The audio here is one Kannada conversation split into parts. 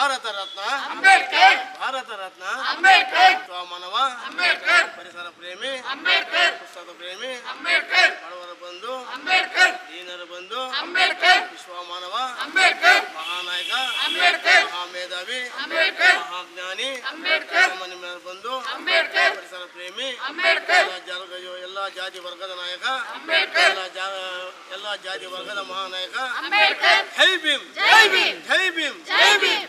ಭಾರತ ರತ್ನ. ಅಂಬೇಡ್ಕರ್. ಭಾರತ ರತ್ನ. ಅಂಬೇಡ್ಕರ್. ಮಾನವ ಅಂಬೇಡ್ಕರ್. ಪರಿಸರ ಪ್ರೇಮಿ. ಅಂಬೇಡ್ಕರ್. ಪುಸ್ತಕ ಪ್ರೇಮಿ. ಅಂಬೇಡ್ಕರ್. ಬಡವರ ಬಂಧು. ಅಂಬೇಡ್ಕರ್. ದೀನರ ಬಂಧು. ಅಂಬೇಡ್ಕರ್. ವಿಶ್ವ ಮಾನವ ಅಂಬೇಡ್ಕರ್. ಮಹಾನಾಯಕ. ಅಂಬೇಡ್ಕರ್. ಮಹಾಮೇಧಾವಿ. ಅಂಬೇಡ್ಕರ್. ಮಹಾಜ್ಞಾನಿ. ಅಂಬೇಡ್ಕರ್. ಬಂಧು. ಅಂಬೇಡ್ಕರ್. ಪರಿಸರ ಪ್ರೇಮಿ. ಅಂಬೇಡ್ಕರ್. ಎಲ್ಲ ಜಾತಿ ವರ್ಗದ ನಾಯಕ. ಅಂಬೇಡ್ಕರ್. ಎಲ್ಲ ಜಾ ಎಲ್ಲ ಜಾತಿ ವರ್ಗದ ಮಹಾನಾಯಕ. ಅಂಬೇಡ್ಕರ್. ಜೈ ಭೀಮ್. ಜೈ ಭೀಮ್ ಜೈ ಭೀಮ್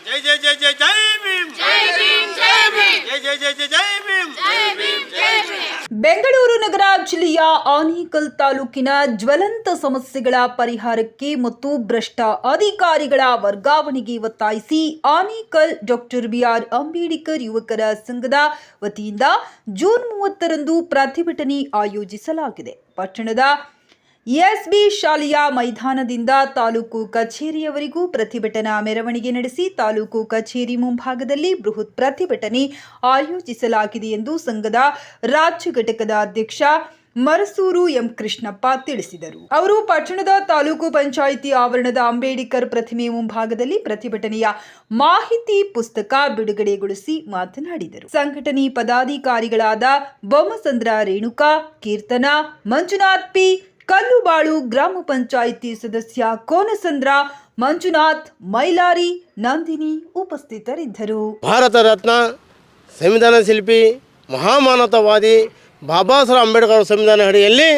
ಜೈ ಜೈ ಜೈ ಜೈ ಜೈ ಭೀಮ್ ಜೈ ಭೀಮ್ ಜೈ ಭೀಮ್ ಜೈ ಜೈ ಜೈ ಜೈ ಜೈ ಭೀಮ್ ಜೈ ಭೀಮ್ ಜೈ ಭೀಮ್ ಬೆಂಗಳೂರು ನಗರ ಜಿಲ್ಲೆಯ ಆನೇಕಲ್ ತಾಲೂಕಿನ ಜ್ವಲಂತ ಸಮಸ್ಯೆಗಳ ಪರಿಹಾರಕ್ಕೆ ಮತ್ತು ಭ್ರಷ್ಟ ಅಧಿಕಾರಿಗಳ ವರ್ಗಾವಣೆಗೆ ಒತ್ತಾಯಿಸಿ ಆನೇಕಲ್ ಡಾಕ್ಟರ್ ಬಿಆರ್ ಅಂಬೇಡ್ಕರ್ ಯುವಕರ ಸಂಘದ ವತಿಯಿಂದ ಜೂನ್ ಮೂವತ್ತರಂದು ಪ್ರತಿಭಟನೆ ಆಯೋಜಿಸಲಾಗಿದೆ. ಪಟ್ಟಣದ ಎಸ್ಬಿ ಶಾಲೆಯ ಮೈದಾನದಿಂದ ತಾಲೂಕು ಕಚೇರಿಯವರೆಗೂ ಪ್ರತಿಭಟನಾ ಮೆರವಣಿಗೆ ನಡೆಸಿ ತಾಲೂಕು ಕಚೇರಿ ಮುಂಭಾಗದಲ್ಲಿ ಬೃಹತ್ ಪ್ರತಿಭಟನೆ ಆಯೋಜಿಸಲಾಗಿದೆ ಎಂದು ಸಂಘದ ರಾಜ್ಯ ಘಟಕದ ಅಧ್ಯಕ್ಷ ಮರಸೂರು ಎಂ ಕೃಷ್ಣಪ್ಪ ತಿಳಿಸಿದರು. ಅವರು ಪಟ್ಟಣದ ತಾಲೂಕು ಪಂಚಾಯಿತಿ ಆವರಣದ ಅಂಬೇಡ್ಕರ್ ಪ್ರತಿಮೆ ಮುಂಭಾಗದಲ್ಲಿ ಪ್ರತಿಭಟನೆಯ ಮಾಹಿತಿ ಪುಸ್ತಕ ಬಿಡುಗಡೆಗೊಳಿಸಿ ಮಾತನಾಡಿದರು. ಸಂಘಟನೆ ಪದಾಧಿಕಾರಿಗಳಾದ ಬೊಮ್ಮಸಂದ್ರ ರೇಣುಕಾ, ಕೀರ್ತನ, ಮಂಜುನಾಥ್ ಪಿ, ಕಲ್ಲುಬಾಳು ಗ್ರಾಮ ಪಂಚಾಯಿತಿ ಸದಸ್ಯ ಕೋನಸಂದ್ರ, ಮಂಜುನಾಥ್, ಮೈಲಾರಿ, ನಂದಿನಿ ಉಪಸ್ಥಿತರಿದ್ದರು. ಭಾರತ ರತ್ನ, ಸಂವಿಧಾನ ಶಿಲ್ಪಿ, ಮಹಾಮಾನವತಾವಾದಿ ಬಾಬಾ ಸಾಹೇಬ್ ಅಂಬೇಡ್ಕರ್ ಸಂವಿಧಾನ ಅಡಿಯಲ್ಲಿ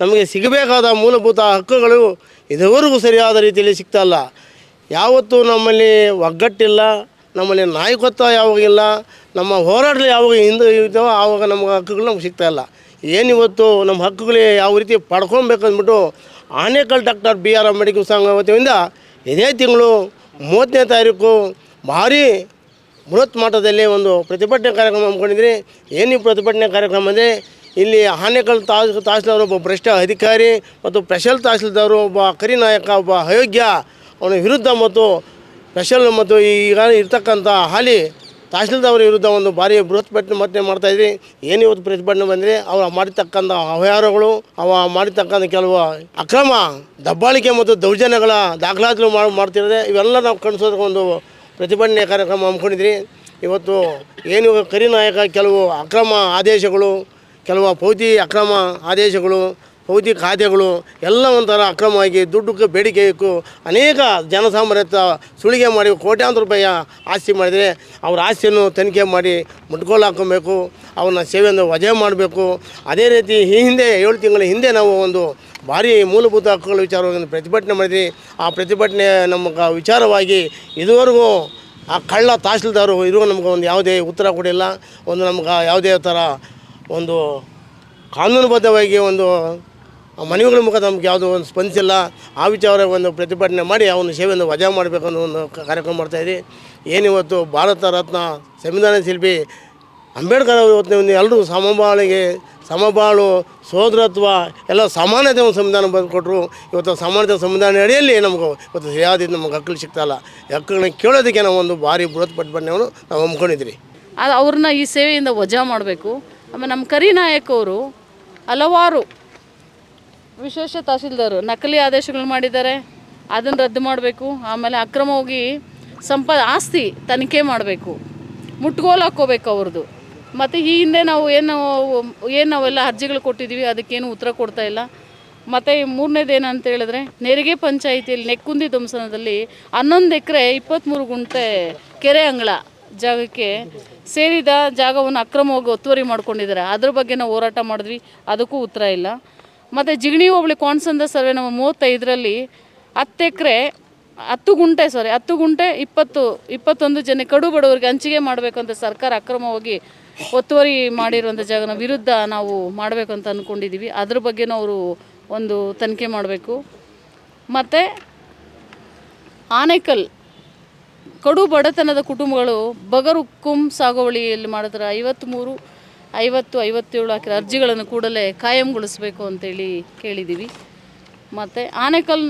ನಮಗೆ ಸಿಗಬೇಕಾದ ಮೂಲಭೂತ ಹಕ್ಕುಗಳು ಇದುವರೆಗೂ ಸರಿಯಾದ ರೀತಿಯಲ್ಲಿ ಸಿಗ್ತಾ ಇಲ್ಲ ಯಾವತ್ತೂ ನಮ್ಮಲ್ಲಿ ಒಗ್ಗಟ್ಟಿಲ್ಲ, ನಮ್ಮಲ್ಲಿ ನಾಯಕತ್ವ ಯಾವಾಗಿಲ್ಲ ನಮ್ಮ ಹೋರಾಟಗಳು ಯಾವಾಗ ಹಿಂದೆ ಇದ್ದಾವೋ ಆವಾಗ ನಮ್ಗೆ ಹಕ್ಕುಗಳು ನಮ್ಗೆ ಸಿಗ್ತಾ ಇಲ್ಲ ಏನಿವತ್ತು ನಮ್ಮ ಹಕ್ಕುಗಳೇ ಯಾವ ರೀತಿ ಪಡ್ಕೊಬೇಕಂದ್ಬಿಟ್ಟು Anekal doctor B R Ambedkar ಸಂಘ ವತಿಯಿಂದ ಇದೇ ತಿಂಗಳು ಮೂವತ್ತನೇ ತಾರೀಕು ಭಾರಿ ಬೃಹತ್ ಮಟ್ಟದಲ್ಲಿ ಒಂದು ಪ್ರತಿಭಟನೆ ಕಾರ್ಯಕ್ರಮ ಹಮ್ಮಿಕೊಂಡಿದ್ರಿ. ಏನು ಪ್ರತಿಭಟನೆ ಕಾರ್ಯಕ್ರಮ ಅಂದರೆ, ಇಲ್ಲಿ ಆನೇಕಲ್ ತಾಸ್ ತಹಸೀಲ್ದಾರ್ ಒಬ್ಬ ಭ್ರಷ್ಟ ಅಧಿಕಾರಿ ಮತ್ತು ಸ್ಪೆಷಲ್ ತಹಸೀಲ್ದಾರ್ ಒಬ್ಬ ಕರಿ ನಾಯಕ, ಒಬ್ಬ ಅಯೋಗ್ಯ, ಅವನ ವಿರುದ್ಧ ಮತ್ತು ಸ್ಪೆಷಲ್ ಮತ್ತು ಈಗ ಇರ್ತಕ್ಕಂಥ ಹಾಲಿ ತಹಸೀಲ್ದಾರ್ ವಿರುದ್ಧ ಒಂದು ಭಾರಿ ಬೃಹತ್ ಪ್ರತಿಭಟನೆ ಮಾಡ್ತಾಯಿದ್ರಿ ಏನು ಇವತ್ತು ಪ್ರತಿಭಟನೆ ಬಂದರೆ, ಅವ್ರು ಮಾಡಿರ್ತಕ್ಕಂಥ ಅವ್ಯವಹಾರಗಳು ಅವ ಮಾಡಿರ್ತಕ್ಕಂಥ ಕೆಲವು ಅಕ್ರಮ ದಬ್ಬಾಳಿಕೆ ಮತ್ತು ದೌರ್ಜನ್ಯಗಳ ದಾಖಲಾತಿಗಳು ಮಾಡಿ, ಮಾಡ್ತಿರೋದೆ. ಇವೆಲ್ಲ ನಾವು ಕಣ್ಸೋದಕ್ಕೆ ಒಂದು ಪ್ರತಿಭಟನೆ ಕಾರ್ಯಕ್ರಮ ಹಮ್ಮಿಕೊಂಡಿದ್ರಿ. ಇವತ್ತು ಏನು ಕರಿನಾಯಕ ಕರಿ ನಾಯಕ ಕೆಲವು ಅಕ್ರಮ ಆದೇಶಗಳು, ಕೆಲವು ಪೌತಿ ಅಕ್ರಮ ಆದೇಶಗಳು ಪೌತಿ ಖಾದ್ಯಗಳು ಎಲ್ಲ ಒಂಥರ ಅಕ್ರಮವಾಗಿ ದುಡ್ಡಕ್ಕೆ ಬೇಡಿಕೆ ಇಕ್ಕು ಅನೇಕ ಜನಸಾಮಾನ್ಯತ ಸುಳಿಗೆ ಮಾಡಿ ಕೋಟ್ಯಾಂತರ ರೂಪಾಯಿಯ ಆಸ್ತಿ ಮಾಡಿದರೆ ಅವ್ರ ಆಸ್ತಿಯನ್ನು ತನಿಖೆ ಮಾಡಿ ಮುಟ್ಕೋಲು ಹಾಕೊಬೇಕು ಅವನ್ನ ಸೇವೆಯನ್ನು ವಜೆ ಮಾಡಬೇಕು. ಅದೇ ರೀತಿ ಈ ಹಿಂದೆ ಏಳು ತಿಂಗಳ ಹಿಂದೆ ನಾವು ಒಂದು ಭಾರಿ ಮೂಲಭೂತ ಹಕ್ಕುಗಳ ವಿಚಾರವಾಗಿ ಪ್ರತಿಭಟನೆ ಮಾಡಿದ್ವಿ ಆ ಪ್ರತಿಭಟನೆ ನಮಗೆ ವಿಚಾರವಾಗಿ ಇದುವರೆಗೂ ಆ ಕಳ್ಳ ತಹಸೀಲ್ದಾರು ಇರುವ ನಮ್ಗೆ ಒಂದು ಯಾವುದೇ ಉತ್ತರ ಕೊಡಿಲ್ಲ. ಒಂದು ನಮ್ಗೆ ಯಾವುದೇ ಥರ ಒಂದು ಕಾನೂನುಬದ್ಧವಾಗಿ ಒಂದು ಮನವಿಗಳ ಮುಖ ನಮ್ಗೆ ಯಾವುದೋ ಒಂದು ಸ್ಪಂದಿಸಿಲ್ಲ. ಆ ವಿಚಾರ ಒಂದು ಪ್ರತಿಭಟನೆ ಮಾಡಿ ಅವನ ಸೇವೆಯನ್ನು ವಜಾ ಮಾಡಬೇಕು ಅನ್ನೋ ಒಂದು ಕಾರ್ಯಕ್ರಮ ಮಾಡ್ತಾಯಿದ್ವಿ ಏನಿವತ್ತು ಭಾರತ ರತ್ನ ಸಂವಿಧಾನ ಶಿಲ್ಪಿ ಅಂಬೇಡ್ಕರ್ ಅವರು ಇವತ್ತು ಎಲ್ಲರೂ ಸಮಬಾಳಿಗೆ ಸಮಬಾಳು, ಸೋದರತ್ವ ಎಲ್ಲ ಸಮಾನತೆ ಒಂದು ಸಂವಿಧಾನ ಬಂದುಕೊಟ್ರು ಇವತ್ತು ಸಮಾನತೆ ಸಂವಿಧಾನ ಅಡಿಯಲ್ಲಿ ನಮಗೆ ಇವತ್ತು ಸರಿಯಾದ ನಮ್ಗೆ ಹಕ್ಕಲು ಸಿಗ್ತಾಯಿಲ್ಲ ಹಕ್ಕಳನ್ನ ಕೇಳೋದಕ್ಕೆ ನಾವು ಒಂದು ಭಾರಿ ಬೃಹತ್ ಪ್ರತಿಭಟನೆಯನ್ನು ನಾವು ಹಮ್ಮಿಕೊಂಡಿದ್ರಿ ಅದು ಅವ್ರನ್ನ ಈ ಸೇವೆಯಿಂದ ವಜಾ ಮಾಡಬೇಕು. ಆಮೇಲೆ ನಮ್ಮ ಕರಿ ನಾಯಕ್ ಅವರು ಹಲವಾರು ವಿಶೇಷ ತಹಸೀಲ್ದಾರು ನಕಲಿ ಆದೇಶಗಳು ಮಾಡಿದ್ದಾರೆ. ಅದನ್ನು ರದ್ದು ಮಾಡಬೇಕು. ಆಮೇಲೆ ಅಕ್ರಮವಾಗಿ ಸಂಪ, ಆಸ್ತಿ ತನಿಖೆ ಮಾಡಬೇಕು. ಮುಟ್ಗೋಲು ಹಾಕ್ಕೋಬೇಕು ಅವ್ರದ್ದು ಮತ್ತು ಈ ಹಿಂದೆ ನಾವು ಏನು ಏನು ನಾವೆಲ್ಲ ಅರ್ಜಿಗಳು ಕೊಟ್ಟಿದ್ದೀವಿ, ಅದಕ್ಕೇನು ಉತ್ತರ ಕೊಡ್ತಾ ಇಲ್ಲ. ಮತ್ತು ಮೂರನೇದು ಏನಂತ ಹೇಳಿದ್ರೆ, ನೆರಿಗೆ ಪಂಚಾಯಿತಿಯಲ್ಲಿ ನೆಕ್ಕುಂದಿ ಧ್ವಂಸನದಲ್ಲಿ ಹನ್ನೊಂದು ಎಕರೆ ಇಪ್ಪತ್ತ್ಮೂರು ಗುಂಟೆ ಕೆರೆ ಅಂಗಳ ಜಾಗಕ್ಕೆ ಸೇರಿದ ಜಾಗವನ್ನು ಅಕ್ರಮವಾಗಿ ಒತ್ತುವರಿ ಮಾಡ್ಕೊಂಡಿದ್ದಾರೆ. ಅದ್ರ ಬಗ್ಗೆ ನಾವು ಹೋರಾಟ ಮಾಡಿದ್ವಿ, ಅದಕ್ಕೂ ಉತ್ತರ ಇಲ್ಲ. ಮತ್ತು ಜಿಗಣಿ ಹೋಬಳಿ ಕಾನ್ಸಂದ ಸರ್ವೆ ನಮ್ಮ ಮೂವತ್ತೈದರಲ್ಲಿ ಹತ್ತು ಎಕರೆ, ಹತ್ತು ಗುಂಟೆ ಸಾರಿ ಹತ್ತು ಗುಂಟೆ ಇಪ್ಪತ್ತು, ಇಪ್ಪತ್ತೊಂದು ಜನ ಕಡು ಬಡವರಿಗೆ ಹಂಚಿಕೆ ಅಂತ ಸರ್ಕಾರ ಅಕ್ರಮವಾಗಿ ಒತ್ತುವರಿ ಮಾಡಿರುವಂಥ ಜಾಗನ ವಿರುದ್ಧ ನಾವು ಮಾಡಬೇಕು ಅಂತ ಅಂದ್ಕೊಂಡಿದ್ದೀವಿ ಅದ್ರ ಬಗ್ಗೆನೂ ಅವರು ಒಂದು ತನಿಖೆ ಮಾಡಬೇಕು. ಮತ್ತು ಆನೇಕಲ್ ಕಡು ಬಡತನದ ಕುಟುಂಬಗಳು ಬಗರುಕ್ಕುಂ ಸಾಗುವಳಿಯಲ್ಲಿ ಮಾಡಿದ್ರೆ ಐವತ್ತ್ಮೂರು ಐವತ್ತು, ಐವತ್ತೇಳು ಹಾಕಿರೋ ಅರ್ಜಿಗಳನ್ನು ಕೂಡಲೇ ಕಾಯಂಗೊಳಿಸಬೇಕು ಅಂತೇಳಿ ಕೇಳಿದ್ದೀವಿ ಮತ್ತು ಆನೇಕಲ್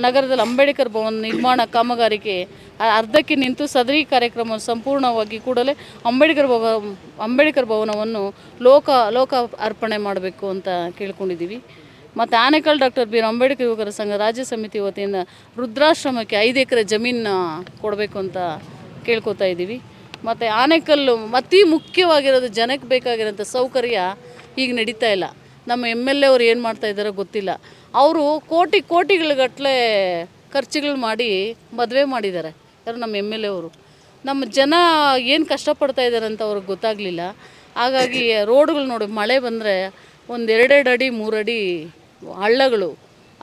ನಗರದಲ್ಲಿ ಅಂಬೇಡ್ಕರ್ ಭವನ ನಿರ್ಮಾಣ ಕಾಮಗಾರಿಕೆ ಅ- ಅರ್ಧಕ್ಕೆ ನಿಂತು ಸದರಿ ಕಾರ್ಯಕ್ರಮ ಸಂಪೂರ್ಣವಾಗಿ ಕೂಡಲೇ ಅಂಬೇಡ್ಕರ್ ಭವ, ಅಂಬೇಡ್ಕರ್ ಭವನವನ್ನು ಲೋಕ ಲೋಕ ಅರ್ಪಣೆ ಮಾಡಬೇಕು ಅಂತ ಕೇಳ್ಕೊಂಡಿದ್ದೀವಿ. ಮತ್ತು ಆನೇಕಲ್ ಡಾಕ್ಟರ್ ಬಿ. ಅಂಬೇಡ್ಕರ್ ಯುವಕರ ಸಂಘ ರಾಜ್ಯ ಸಮಿತಿ ವತಿಯಿಂದ ರುದ್ರಾಶ್ರಮಕ್ಕೆ ಐದು ಎಕರೆ ಜಮೀನು ಕೊಡಬೇಕು ಅಂತ ಕೇಳ್ಕೊತಾ ಇದ್ದೀವಿ. ಮತ್ತು ಆನೆಕಲ್ಲು ಅತಿ ಮುಖ್ಯವಾಗಿರೋದು ಜನಕ್ಕೆ ಬೇಕಾಗಿರೋಂಥ ಸೌಕರ್ಯ ಈಗ ನಡೀತಾ ಇಲ್ಲ. ನಮ್ಮ ಎಂ ಎಲ್ ಎ ಅವ್ರು ಏನು ಮಾಡ್ತಾ ಇದ್ದಾರೋ ಗೊತ್ತಿಲ್ಲ. ಅವರು ಕೋಟಿ ಕೋಟಿಗಳಗಟ್ಟಲೆ ಖರ್ಚುಗಳು ಮಾಡಿ ಮದುವೆ ಮಾಡಿದ್ದಾರೆ. ಯಾರು ನಮ್ಮ ಎಂ ಎಲ್ ಎ ಅವರು. ನಮ್ಮ ಜನ ಏನು ಕಷ್ಟಪಡ್ತಾ ಇದ್ದಾರೆ ಅಂತ ಅವ್ರಿಗೆ ಗೊತ್ತಾಗಲಿಲ್ಲ. ಹಾಗಾಗಿ ರೋಡ್ಗಳು ನೋಡಿ ಮಳೆ ಬಂದರೆ ಒಂದು ಎರಡೆರಡು ಅಡಿ, ಮೂರಡಿ ಹಳ್ಳಗಳು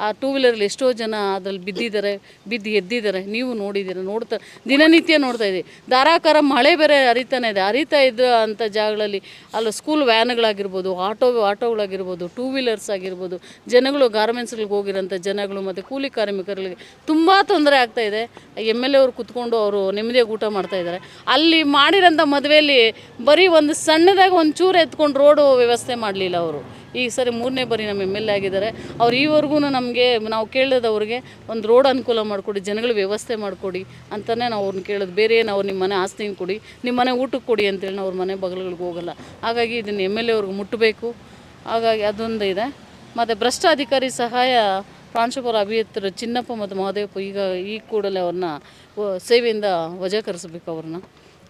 ಆ ಟೂ ವೀಲರಲ್ಲಿ ಎಷ್ಟೋ ಜನ ಅದ್ರಲ್ಲಿ ಬಿದ್ದಿದ್ದಾರೆ, ಬಿದ್ದು ಎದ್ದಿದ್ದಾರೆ. ನೀವು ನೋಡಿದ್ದೀರ, ನೋಡ್ತಾ, ದಿನನಿತ್ಯ ನೋಡ್ತಾ ಇದ್ದೀವಿ ಧಾರಾಕಾರ ಮಳೆ ಬೇರೆ ಹರಿತಾನೆ ಇದೆ. ಹರಿತಾ ಇದ್ದ ಅಂಥ ಜಾಗಗಳಲ್ಲಿ, ಅಲ್ಲಿ ಸ್ಕೂಲ್ ವ್ಯಾನ್ಗಳಾಗಿರ್ಬೋದು ಆಟೋ ಆಟೋಗಳಾಗಿರ್ಬೋದು ಟೂ ವೀಲರ್ಸ್ ಆಗಿರ್ಬೋದು, ಜನಗಳು ಗಾರ್ಮೆಂಟ್ಸ್ಗಳಿಗೆ ಹೋಗಿರೋಂಥ ಜನಗಳು ಮತ್ತು ಕೂಲಿ ಕಾರ್ಮಿಕರಿಗೆ ತುಂಬ ತೊಂದರೆ ಆಗ್ತಾ ಇದೆ. ಎಂ ಎಲ್ ಎ ಅವ್ರು ಕುತ್ಕೊಂಡು ಅವರು ನೆಮ್ಮದಿಯಾಗಿ ಊಟ ಮಾಡ್ತಾ ಇದ್ದಾರೆ. ಅಲ್ಲಿ ಮಾಡಿರೋಂಥ ಮದುವೆಯಲ್ಲಿ ಬರೀ ಒಂದು ಸಣ್ಣದಾಗಿ ಒಂದು ಚೂರು ಎತ್ಕೊಂಡು ರೋಡು ವ್ಯವಸ್ಥೆ ಮಾಡಲಿಲ್ಲ ಅವರು. ಈ ಸರಿ ಮೂರನೇ ಬಾರಿ ನಮ್ಮ ಎಂ ಎಲ್ ಎ ಆಗಿದ್ದಾರೆ. ಅವ್ರು ಈವರೆಗೂ ನಮಗೆ ನಾವು ಕೇಳಿದವ್ರಿಗೆ ಒಂದು ರೋಡ್ ಅನುಕೂಲ ಮಾಡಿಕೊಡಿ ಜನಗಳ ವ್ಯವಸ್ಥೆ ಮಾಡಿಕೊಡಿ ಅಂತಲೇ ನಾವು ಅವ್ರನ್ನ ಕೇಳೋದು. ಬೇರೆ ಏನು ಅವ್ರು ನಿಮ್ಮ ಮನೆ ಆಸ್ತಿನ ಕೊಡಿ ನಿಮ್ಮ ಮನೆ ಊಟಕ್ಕೆ ಕೊಡಿ ಅಂತೇಳಿ ನಾವು ಅವ್ರ ಮನೆ ಬಗಲುಗಳಿಗೆ ಹೋಗಲ್ಲ. ಹಾಗಾಗಿ ಇದನ್ನು ಎಂ ಎಲ್ ಎ ಅವ್ರಿಗೆ ಮುಟ್ಟಬೇಕು ಹಾಗಾಗಿ ಅದೊಂದು ಇದೆ. ಮತ್ತು ಭ್ರಷ್ಟ ಅಧಿಕಾರಿ ಸಹಾಯ ಪ್ರಾಂಶುಪಾಲ ಅಭಿಯಂತರು ಚಿನ್ನಪ್ಪ ಮತ್ತು ಮಹದೇವಪ್ಪ ಈಗ ಈ ಕೂಡಲೇ ಅವ್ರನ್ನ ಸೇವೆಯಿಂದ ವಜಾಕರಿಸಬೇಕು ಅವ್ರನ್ನ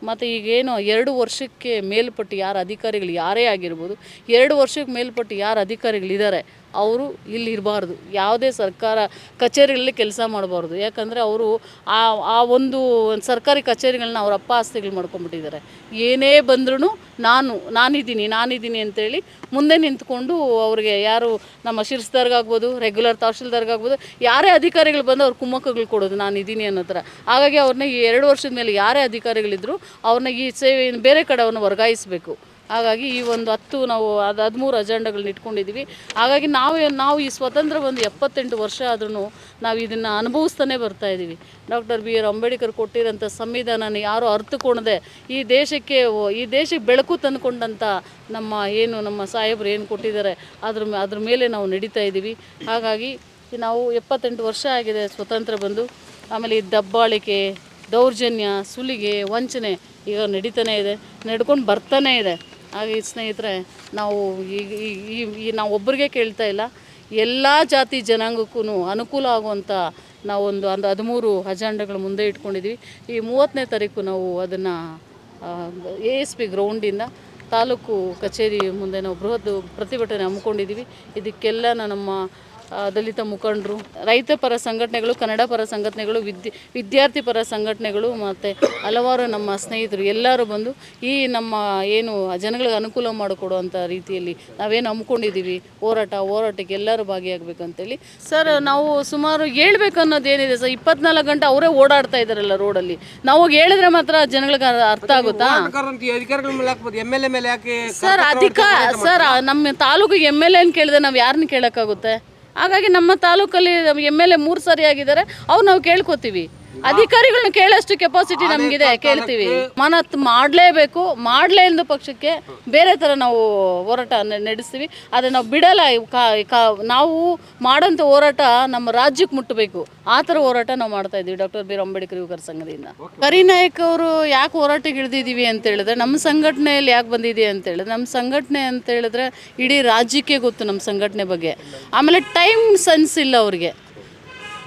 ಮತ್ತು ಈಗೇನು ಎರಡು ವರ್ಷಕ್ಕೆ ಮೇಲ್ಪಟ್ಟು ಯಾರು ಅಧಿಕಾರಿಗಳು ಯಾರೇ ಆಗಿರ್ಬೋದು ಎರಡು ವರ್ಷಕ್ಕೆ ಮೇಲ್ಪಟ್ಟು ಯಾರು ಅಧಿಕಾರಿಗಳಿದ್ದಾರೆ ಅವರು ಇಲ್ಲಿ ಇರಬಾರ್ದು. ಯಾವುದೇ ಸರ್ಕಾರ, ಕಚೇರಿಗಳಲ್ಲಿ ಕೆಲಸ ಮಾಡಬಾರ್ದು. ಯಾಕಂದರೆ ಅವರು ಆ ಆ ಒಂದು ಸರ್ಕಾರಿ ಕಚೇರಿಗಳನ್ನ ಅವ್ರ ಅಪ್ಪ ಆಸ್ತಿಗಳು ಮಾಡ್ಕೊಂಡ್ಬಿಟ್ಟಿದ್ದಾರೆ. ಏನೇ ಬಂದ್ರೂ ನಾನು, ನಾನಿದ್ದೀನಿ ನಾನಿದ್ದೀನಿ ಅಂತೇಳಿ ಮುಂದೆ ನಿಂತ್ಕೊಂಡು ಅವ್ರಿಗೆ ಯಾರು ನಮ್ಮ ಶಿರ್ಸ್ದಾರ್ಗಾಗ್ಬೋದು ರೆಗ್ಯುಲರ್ ತಹಶೀಲ್ದಾರ್ಗಾಗ್ಬೋದು, ಯಾರೇ ಅಧಿಕಾರಿಗಳು ಬಂದು ಅವ್ರು ಕುಮ್ಮಕ್ಕಗಳು ಕೊಡೋದು ನಾನು ಇದ್ದೀನಿ ಅನ್ನೋ ಥರ. ಹಾಗಾಗಿ ಅವ್ರನ್ನ ಈ ಎರಡು ವರ್ಷದ ಮೇಲೆ ಯಾರೇ ಅಧಿಕಾರಿಗಳಿದ್ರು ಅವ್ರನ್ನ ಈ ಸೇವೆಯನ್ನು ಬೇರೆ ಕಡೆ ಅವ್ರನ್ನ ವರ್ಗಾಯಿಸಬೇಕು. ಹಾಗಾಗಿ ಈ ಒಂದು ಹತ್ತು ನಾವು ಅದು ಹದಿಮೂರು ಅಜೆಂಡಗಳನ್ನ ಇಟ್ಕೊಂಡಿದ್ದೀವಿ ಹಾಗಾಗಿ ನಾವು ನಾವು ಈ ಸ್ವತಂತ್ರ ಬಂದು ಎಪ್ಪತ್ತೆಂಟು ವರ್ಷ ಆದ್ರೂ ನಾವು ಇದನ್ನು ಅನುಭವಿಸ್ತಾನೆ ಬರ್ತಾ ಇದ್ದೀವಿ ಡಾಕ್ಟರ್ ಬಿ ಆರ್ ಅಂಬೇಡ್ಕರ್ ಕೊಟ್ಟಿರೋಂಥ ಸಂವಿಧಾನನ ಯಾರೂ ಅರ್ಥಕೊಂಡದೆ ಈ ದೇಶಕ್ಕೆ ಈ ದೇಶಕ್ಕೆ ಬೆಳಕು ತಂದುಕೊಂಡಂಥ ನಮ್ಮ ಏನು ನಮ್ಮ ಸಾಹೇಬರು ಏನು ಕೊಟ್ಟಿದ್ದಾರೆ, ಅದ್ರ ಅದ್ರ ಮೇಲೆ ನಾವು ನಡೀತಾ ಇದ್ದೀವಿ ಹಾಗಾಗಿ ನಾವು ಎಪ್ಪತ್ತೆಂಟು ವರ್ಷ ಆಗಿದೆ ಸ್ವತಂತ್ರ ಬಂದು. ಆಮೇಲೆ ಈ ದಬ್ಬಾಳಿಕೆ, ದೌರ್ಜನ್ಯ, ಸುಲಿಗೆ, ವಂಚನೆ ಈಗ ನಡೀತಾನೆ ಇದೆ, ನಡ್ಕೊಂಡು ಬರ್ತಾನೆ ಇದೆ. ಹಾಗೆ ಸ್ನೇಹಿತರೆ, ನಾವು ಈಗ ಈ- ನಾವು ಒಬ್ಬರಿಗೆ ಕೇಳ್ತಾ ಇಲ್ಲ, ಎಲ್ಲ ಜಾತಿ ಜನಾಂಗಕ್ಕೂ ಅನುಕೂಲ ಆಗುವಂಥ ನಾವೊಂದು ಒಂದು ಹದಿಮೂರು ಅಜೆಂಡಗಳು ಮುಂದೆ ಇಟ್ಕೊಂಡಿದ್ವಿ. ಈ ಮೂವತ್ತನೇ ತಾರೀಕು ನಾವು ಅದನ್ನು ಎ ಎಸ್ ಪಿ ಗ್ರೌಂಡಿಂದ ತಾಲೂಕು ಕಚೇರಿ ಮುಂದೆ ನಾವು ಬೃಹತ್ ಪ್ರತಿಭಟನೆ ಹಮ್ಮಿಕೊಂಡಿದ್ದೀವಿ ಇದಕ್ಕೆಲ್ಲ ನಮ್ಮ ದಲಿತ ಮುಖಂಡರು ರೈತ ಪರ ಸಂಘಟನೆಗಳು ಕನ್ನಡ ಪರ ಸಂಘಟನೆಗಳು ವಿದ್ಯ ವಿದ್ಯಾರ್ಥಿ ಪರ ಸಂಘಟನೆಗಳು ಮತ್ತು ಹಲವಾರು ನಮ್ಮ ಸ್ನೇಹಿತರು ಎಲ್ಲರೂ ಬಂದು ಈ ನಮ್ಮ ಏನು ಜನಗಳಿಗೆ ಅನುಕೂಲ ಮಾಡಿಕೊಡುವಂಥ ರೀತಿಯಲ್ಲಿ ನಾವೇನು ಹಮ್ಮಿಕೊಂಡಿದ್ದೀವಿ ಹೋರಾಟ ಹೋರಾಟಕ್ಕೆ ಎಲ್ಲರೂ ಭಾಗಿಯಾಗಬೇಕಂತೇಳಿ. ಸರ್ ನಾವು ಸುಮಾರು ಹೇಳ್ಬೇಕು ಅನ್ನೋದೇನಿದೆ ಸರ್? ಇಪ್ಪತ್ನಾಲ್ಕು ಗಂಟೆ ಅವರೇ ಓಡಾಡ್ತಾ ಇದ್ದಾರಲ್ಲ ರೋಡಲ್ಲಿ. ನಾವು ಹೇಳಿದ್ರೆ ಮಾತ್ರ ಜನಗಳಿಗೆ ಅರ್ಥ ಆಗುತ್ತಾ? ಸರ್ ಅಧಿಕ ಸರ್ ನಮ್ಮ ತಾಲೂಕಿಗೆ ಎಂ ಎಲ್ ಎನ್ ಕೇಳಿದ್ರೆ ನಾವು ಯಾರನ್ನ ಕೇಳೋಕ್ಕಾಗುತ್ತೆ? ಹಾಗಾಗಿ ನಮ್ಮ ತಾಲೂಕಲ್ಲಿ ಎಂ ಎಲ್ ಎ ಮೂರು ಸರಿ ಆಗಿದ್ದಾರೆ ಅವ್ರು ನಾವು ಕೇಳ್ಕೊತೀವಿ. ಅಧಿಕಾರಿಗಳನ್ನ ಕೇಳೋಷ್ಟು ಕೆಪಾಸಿಟಿ ನಮಗಿದೆ ಕೇಳ್ತೀವಿ. ಮನತ್ ಮಾಡಲೇಬೇಕು ಮಾಡಲೇ ಎಂದು ಪಕ್ಷಕ್ಕೆ ಬೇರೆ ಥರ ನಾವು ಹೋರಾಟ ನಡೆಸ್ತೀವಿ. ಆದರೆ ನಾವು ಬಿಡಲ್ಲ ನಾವು ಮಾಡೋಂಥ ಹೋರಾಟ ನಮ್ಮ ರಾಜ್ಯಕ್ಕೆ ಮುಟ್ಟಬೇಕು ಆ ಥರ ಹೋರಾಟ ನಾವು ಮಾಡ್ತಾ ಇದ್ದೀವಿ ಡಾಕ್ಟರ್ ಬಿ. ಆರ್ ಅಂಬೇಡ್ಕರ್ ಯುವಕರ ಸಂಘದಿಂದ. ಕರಿನಾಯಕ್ ಅವರು ಯಾಕೆ ಹೋರಾಟಕ್ಕೆ ಇಳಿದಿದ್ದೀವಿ ಅಂತ ಹೇಳಿದ್ರೆ ನಮ್ಮ ಸಂಘಟನೆಯಲ್ಲಿ ಯಾಕೆ ಬಂದಿದೆ ಅಂತ ಹೇಳಿದ್ರೆ ನಮ್ಮ ಸಂಘಟನೆ ಅಂತ ಹೇಳಿದ್ರೆ ಇಡೀ ರಾಜ್ಯಕ್ಕೆ ಗೊತ್ತು ನಮ್ಮ ಸಂಘಟನೆ ಬಗ್ಗೆ. ಆಮೇಲೆ ಟೈಮ್ ಸೆನ್ಸ್ ಇಲ್ಲ ಅವ್ರಿಗೆ.